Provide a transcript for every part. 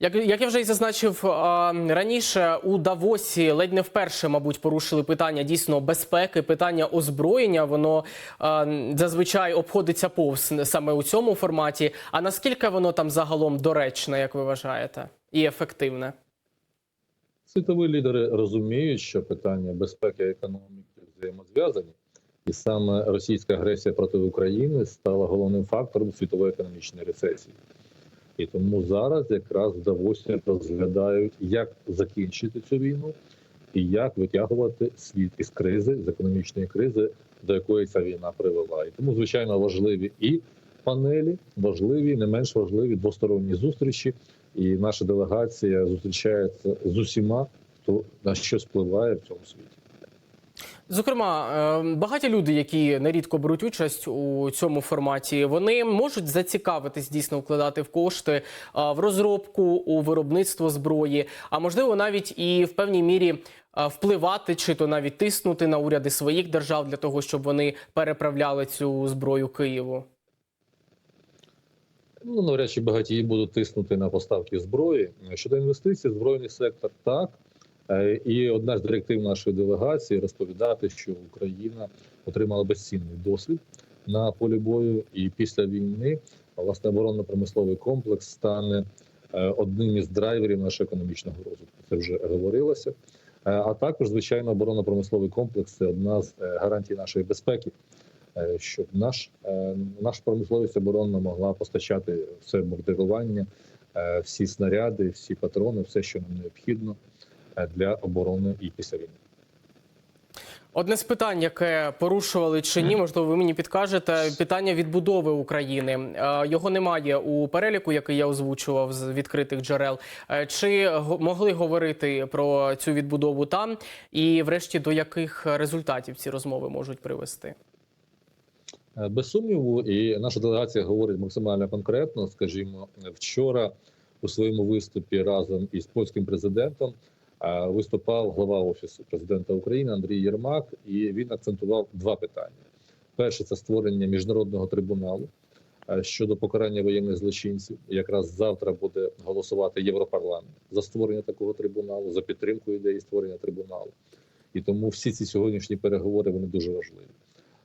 Як, як я вже й зазначив раніше, у Давосі ледь не вперше, мабуть, порушили питання дійсно безпеки, питання озброєння. Воно зазвичай обходиться повз саме у цьому форматі. А наскільки воно там загалом доречне, як ви вважаєте, і ефективне? Світові лідери розуміють, що питання безпеки і економіки взаємозв'язані, і саме російська агресія проти України стала головним фактором світової економічної рецесії. І тому зараз якраз в Давосі розглядають, як закінчити цю війну і як витягувати світ із кризи, з економічної кризи, до якої ця війна привела. І тому, звичайно, важливі і панелі, важливі, не менш важливі двосторонні зустрічі. І наша делегація зустрічається з усіма, хто на що впливає в цьому світі. Зокрема, е, багаті люди, які нерідко беруть участь у цьому форматі, вони можуть зацікавитись дійсно вкладати в кошти е, в розробку, у виробництво зброї, а можливо навіть і в певній мірі е, впливати чи то навіть тиснути на уряди своїх держав для того, щоб вони переправляли цю зброю Києву. Ну, навряд чи багатії будуть тиснути на поставки зброї. Щодо інвестицій, збройний сектор так. Е, І одна з директив нашої делегації розповідати, що Україна отримала безцінний досвід на полі бою, і після війни власне оборонно-промисловий комплекс стане е, одним із драйверів нашого економічного розвитку. Це вже говорилося. Е, А також, звичайно, оборонно-промисловий комплекс це одна з гарантій нашої безпеки, щоб наш наша промисловість оборонна могла постачати все бомбардирування, е, всі снаряди, всі патрони, все, що нам необхідно для оборони і після війни. Одне з питань, яке порушували чи ні, можливо, ви мені підкажете. Питання відбудови України Е, його немає у переліку, який я озвучував з відкритих джерел. Е, Чи могли говорити про цю відбудову там, і врешті до яких результатів ці розмови можуть привести? Е, Без сумніву, і наша делегація говорить максимально конкретно. Скажімо, вчора у своєму виступі разом із польським президентом виступав глава офісу президента України Андрій Єрмак, і він акцентував два питання: перше це створення міжнародного трибуналу щодо покарання воєнних злочинців. Якраз завтра буде голосувати Європарламент за створення такого трибуналу, за підтримку ідеї створення трибуналу. І тому всі ці сьогоднішні переговори вони дуже важливі.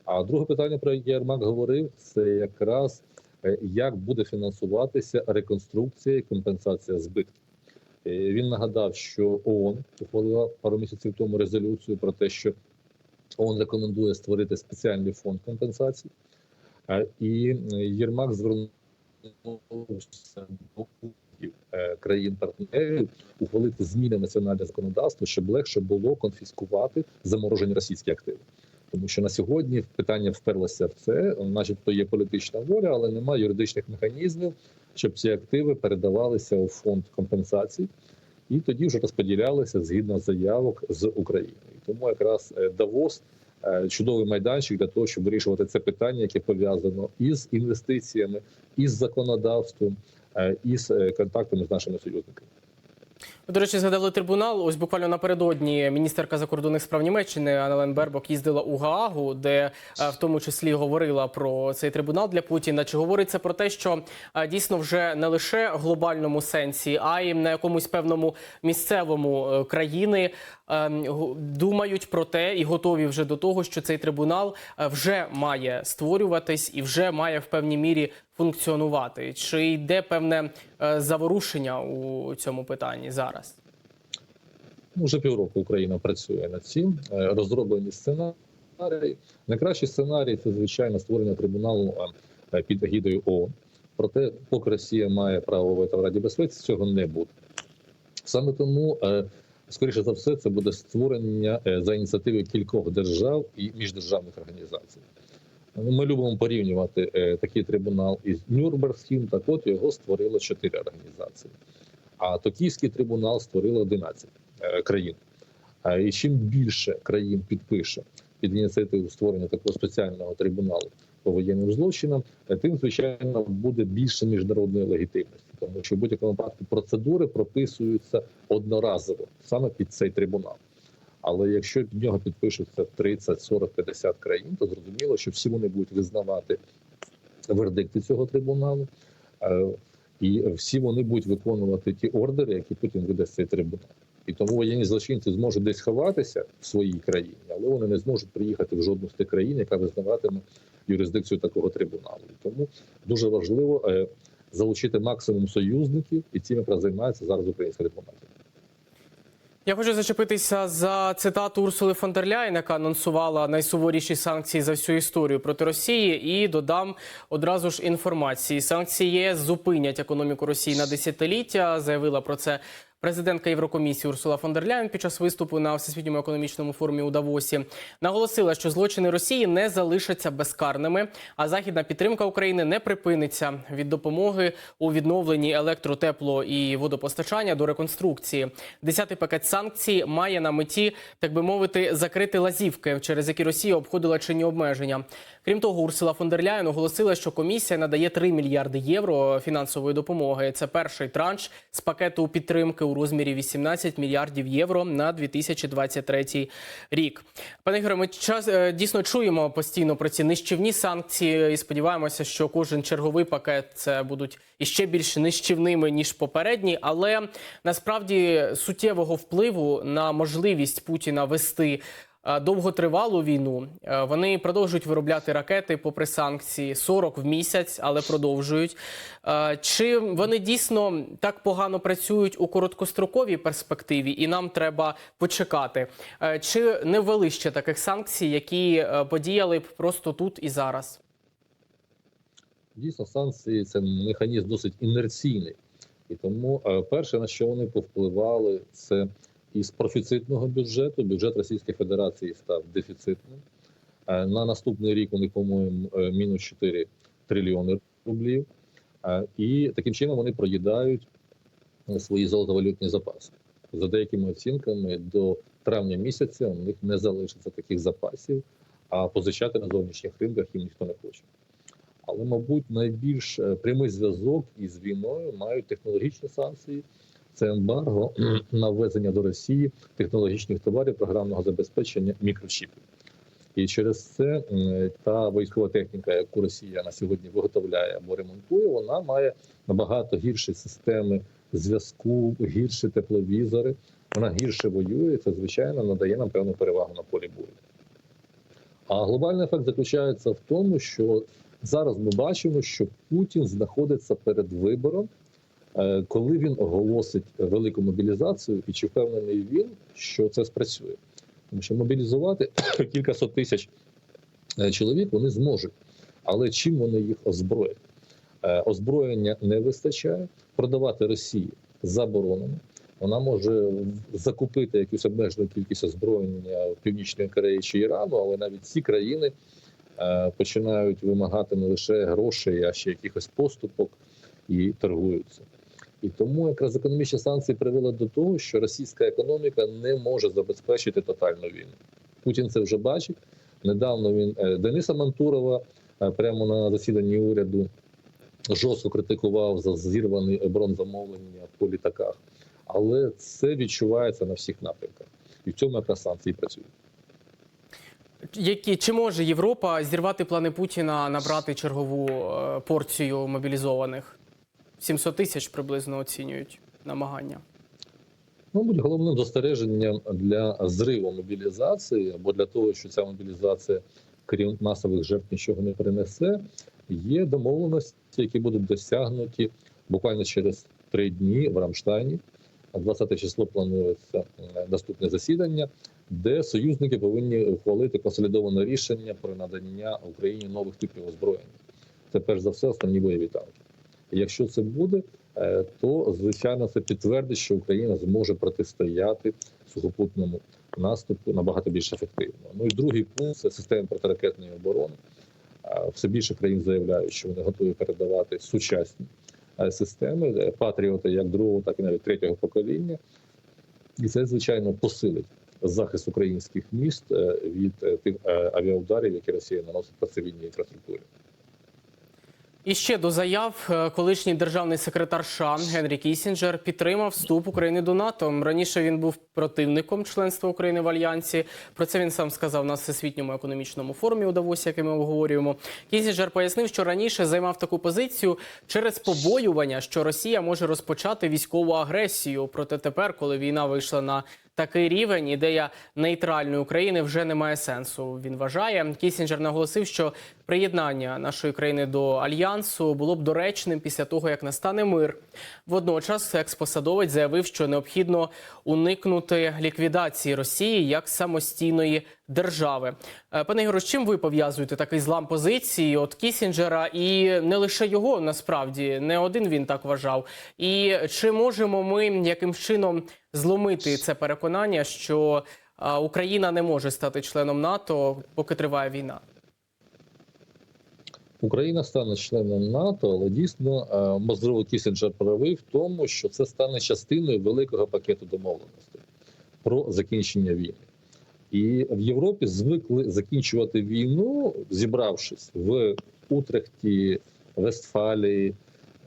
А друге питання, про яке Єрмак говорив, це якраз е, як буде фінансуватися реконструкція і компенсація збитків. Е, Він нагадав, що ООН ухвалила пару місяців тому резолюцію про те, що ООН рекомендує створити спеціальний фонд компенсацій. Е, І е, Єрмак звернувся до країн-партнерів ухвалити зміни в національне законодавство, щоб легше було конфіскувати заморожені російські активи. Тому що на сьогодні питання вперлося в це, начебто є політична воля, але немає юридичних механізмів, щоб ці активи передавалися у фонд компенсацій, і тоді вже розподілялися згідно заявок з України. Тому якраз е, Давос е, чудовий майданчик для того, щоб вирішувати це питання, яке пов'язано із інвестиціями, із законодавством, е, із контактами з нашими союзниками. До речі, згадали трибунал. Ось буквально напередодні міністерка закордонних справ Німеччини Анелен Бербок їздила у Гаагу, де е, в тому числі говорила про цей трибунал для Путіна. Чи говориться про те, що е, дійсно вже не лише в глобальному сенсі, а й на якомусь певному місцевому е, країни е, думають про те і готові вже до того, що цей трибунал вже має створюватись і вже має в певній мірі функціонувати? Чи йде певне заворушення у цьому питанні зараз? Вже півроку Україна працює над цим. Е, Розроблені сценарії. Найкращий сценарій це звичайно створення трибуналу е, під егідою ООН. Проте, поки Росія має право вето в Раді безпеки, цього не буде. Саме тому, е, скоріше за все, це буде створення за ініціативи кількох держав і міждержавних організацій. Ми любимо порівнювати такий трибунал із Нюрнбергським, так от його створило чотири організації. А Токійський трибунал створило 11 е, країн. А І чим більше країн підпише під ініціативу створення такого спеціального трибуналу по воєнним злочинам, е, тим звичайно буде більше міжнародної легітимності, тому що в будь-якому випадку процедури прописуються одноразово саме під цей трибунал. Але якщо під нього підпишуться 30, 40, 50 країн, то зрозуміло, що всі вони будуть визнавати вердикти цього трибуналу. Е, і всі вони будуть виконувати ті ордери, які Путін видасть цей трибунал. І тому воєнні злочинці зможуть десь ховатися в своїй країні, але вони не зможуть приїхати в жодну з тих країн, яка визнаватиме юрисдикцію такого трибуналу. Тому дуже важливо е, залучити максимум союзників, і цим якраз займається зараз українська дипломатія. Я хочу зачепитися за цитату Урсули фон дер Ляйн, яка анонсувала найсуворіші санкції за всю історію проти Росії. І додам одразу ж інформації. Санкції ЄС зупинять економіку Росії на десятиліття. Заявила про це президентка Єврокомісії Урсула фон дер Ляйн під час виступу на всесвітньому економічному форумі у Давосі. Наголосила, що злочини Росії не залишаться безкарними, а західна підтримка України не припиниться від допомоги у відновленні електро, тепло і водопостачання до реконструкції. Десятий пакет санкцій має на меті, так би мовити, закрити лазівки, через які Росія обходила чинні обмеження. Крім того, Урсула фон дер Ляйн оголосила, що комісія надає 3 мільярди євро фінансової допомоги. Це перший транш з пакету підтримки у розмірі 18 мільярдів євро на 2023 рік. Пане Ігоре, ми час е, дійсно чуємо постійно про ці нищівні санкції і сподіваємося, що кожен черговий пакет це будуть іще більш нищівними ніж попередні, але насправді суттєвого впливу на можливість Путіна вести довготривалу війну. Е, Вони продовжують виробляти ракети попри санкції 40 в місяць, але продовжують. Е, Чи вони дійсно так погано працюють у короткостроковій перспективі, і нам треба почекати? Е, Чи не ввели ще таких санкцій, які е, подіяли б просто тут і зараз? Дійсно, санкції це механізм досить інерційний. І тому е, перше, на що вони повпливали, це із профіцитного бюджету. Бюджет Російської Федерації став дефіцитним. Е, На наступний рік них, по-моєму, е, мінус 4 трильйони рублів. Е, І таким чином вони проїдають свої золотовалютні запаси. За деякими оцінками, до травня місяця у них не залишиться таких запасів, а позичати на зовнішніх ринках їм ніхто не хоче. Але, мабуть, найбільш прямий зв'язок із війною мають технологічні санкції. Це ембарго на ввезення до Росії технологічних товарів програмного забезпечення мікрочіпів. І через це та військова техніка, яку Росія на сьогодні виготовляє або ремонтує, вона має набагато гірші системи зв'язку, гірші тепловізори. Вона гірше воює. Це звичайно надає нам певну перевагу на полі бою. А глобальний ефект заключається в тому, що зараз ми бачимо, що Путін знаходиться перед вибором, коли він оголосить велику мобілізацію, і чи впевнений він, що це спрацює. Тому що мобілізувати кількасот тисяч е, чоловік вони зможуть. Але чим вони їх озброять? Е, Озброєння не вистачає, продавати Росії заборонено. Вона може закупити якусь обмежену кількість озброєння в Північної Кореї чи Ірану, але навіть ці країни е, починають вимагати не лише грошей, а ще якихось поступок і торгуються. І тому якраз економічні санкції привели до того, що російська економіка не може забезпечити тотальну війну. Путін це вже бачить. Недавно він е, Дениса Мантурова е, прямо на засіданні уряду жорстко критикував за зірвані оборонзамовлення по літаках. Але це відчувається на всіх напрямках, і в цьому якраз санкції працюють. Які чи може Європа зірвати плани Путіна набрати чергову е, порцію мобілізованих? 700 тисяч приблизно оцінюють намагання. Мабуть, головним застереженням для зриву мобілізації або для того, що ця мобілізація, крім масових жертв, нічого не принесе, є домовленості, які будуть досягнуті буквально через три дні в Рамштайні. А 20 число планується е, наступне засідання, де союзники повинні ухвалити консолідоване рішення про надання Україні нових типів озброєння. Це перш за все основні бойові танки. Якщо це буде, е, то звичайно це підтвердить, що Україна зможе протистояти сухопутному наступу набагато більш ефективно. Ну і другий пункт це система протиракетної оборони. Е, Все більше країн заявляють, що вони готові передавати сучасні е, системи патріоти як другого, так і навіть третього покоління. І це звичайно посилить захист українських міст від тих авіаударів, які Росія наносить по цивільній інфраструктурі. І ще до заяв е, колишній державний секретар США Генрі Кісінджер підтримав вступ України до НАТО. Раніше він був противником членства України в альянсі. Про це він сам сказав на всесвітньому економічному форумі у Давосі, який ми обговорюємо. Кісінджер пояснив, що раніше займав таку позицію через побоювання, що Росія може розпочати військову агресію. Проте тепер, коли війна вийшла на такий рівень, ідея нейтральної України вже не має сенсу. Він вважає. Кісінджер наголосив, що приєднання нашої країни до альянсу було б доречним після того, як настане мир. Водночас, експосадовець заявив, що необхідно уникнути ліквідації Росії як самостійної держави. Е, Пане Ігоре, з чим ви пов'язуєте такий злам позиції от Кісінджера, і не лише його насправді не один він так вважав. І чи можемо ми яким чином зломити це переконання, що Україна не може стати членом НАТО, поки триває війна? Україна стане членом НАТО, але дійсно можливо Кісінджер правий в тому, що це стане частиною великого пакету домовленостей про закінчення війни. І в Європі звикли закінчувати війну, зібравшись в Утрехті, Вестфалії,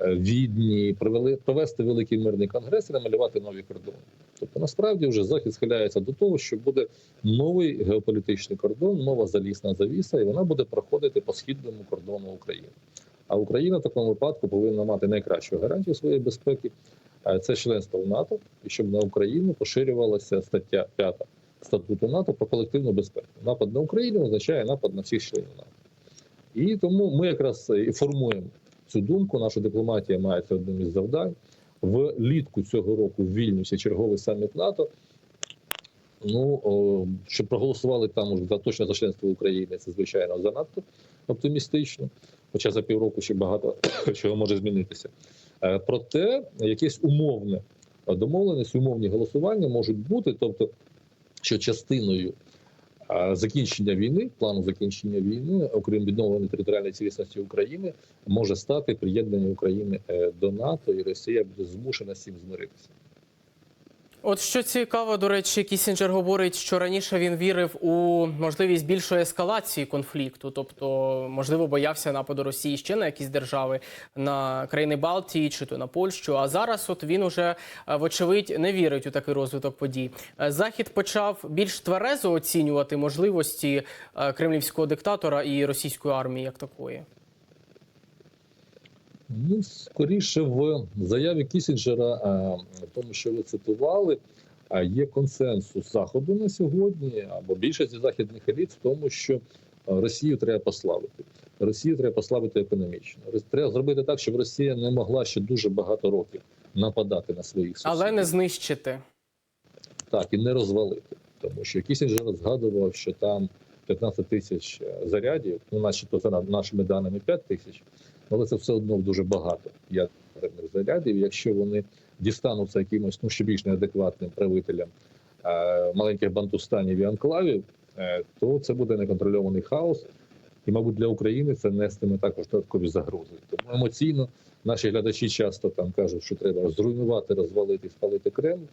Відні, провели провести великий мирний конгрес і намалювати нові кордони. Тобто, насправді, вже захід схиляється до того, що буде новий геополітичний кордон, нова залісна завіса, і вона буде проходити по східному кордону України. А Україна в такому випадку повинна мати найкращу гарантію своєї безпеки. е, Це членство в НАТО, і щоб на Україну поширювалася стаття 5 статуту НАТО про колективну безпеку. Напад на Україну означає напад на всіх членів НАТО. І тому ми якраз і формуємо цю думку. Наша дипломатія має це одним із завдань. Влітку цього року в Вільнюсі черговий саміт НАТО. Ну о, щоб проголосували там уже за точно за членство України, це звичайно занадто оптимістично. Хоча за півроку ще багато чого може змінитися. Е, Проте якесь умовне домовленість, умовні голосування можуть бути, тобто, що частиною закінчення війни, плану закінчення війни, окрім відновлення територіальної цілісності України, може стати приєднання України е, до НАТО, і Росія буде змушена з цим змиритися. От що цікаво, до речі, Кісінджер говорить, що раніше він вірив у можливість більшої ескалації конфлікту, тобто, можливо, боявся нападу Росії ще на якісь держави, на країни Балтії чи то на Польщу. А зараз, от він уже е, вочевидь не вірить у такий розвиток подій. Е, Захід почав більш тверезо оцінювати можливості е, кремлівського диктатора і російської армії як такої. Ну, скоріше в заяві Кісінджера, в тому, що ви цитували, є консенсус заходу на сьогодні або більшості західних еліт в тому, що Росію треба послабити. Росію треба послабити економічно. Треба зробити так, щоб Росія не могла ще дуже багато років нападати на своїх сусідів. Але не знищити. так і не розвалити. Тому що Кісінджер згадував, що там 15 тисяч е, зарядів, ну начебто на нашими даними 5 тисяч, але це все одно дуже багато ядерних зарядів. Якщо вони дістануться якимось ну ще більш неадекватним правителям е, маленьких бантустанів і анклавів, е, то це буде неконтрольований хаос. І, мабуть, для України це нестиме також додаткові загрози. Тому емоційно наші глядачі часто там кажуть, що треба зруйнувати, розвалити, спалити Кремль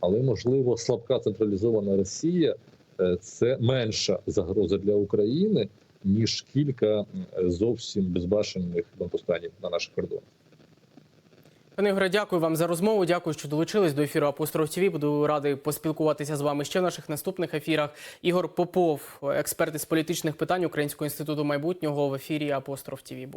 але можливо слабка централізована Росія е, це менша загроза для України ніж кілька зовсім безбашених бомбостанів на наших кордонах. Пане Ігоре, дякую вам за розмову. Дякую, що долучились до ефіру Апостроф ТВ. Буду радий поспілкуватися з вами ще в наших наступних ефірах. Ігор Попов, експерт із політичних питань Українського інституту майбутнього в ефірі Апостроф ТВ був.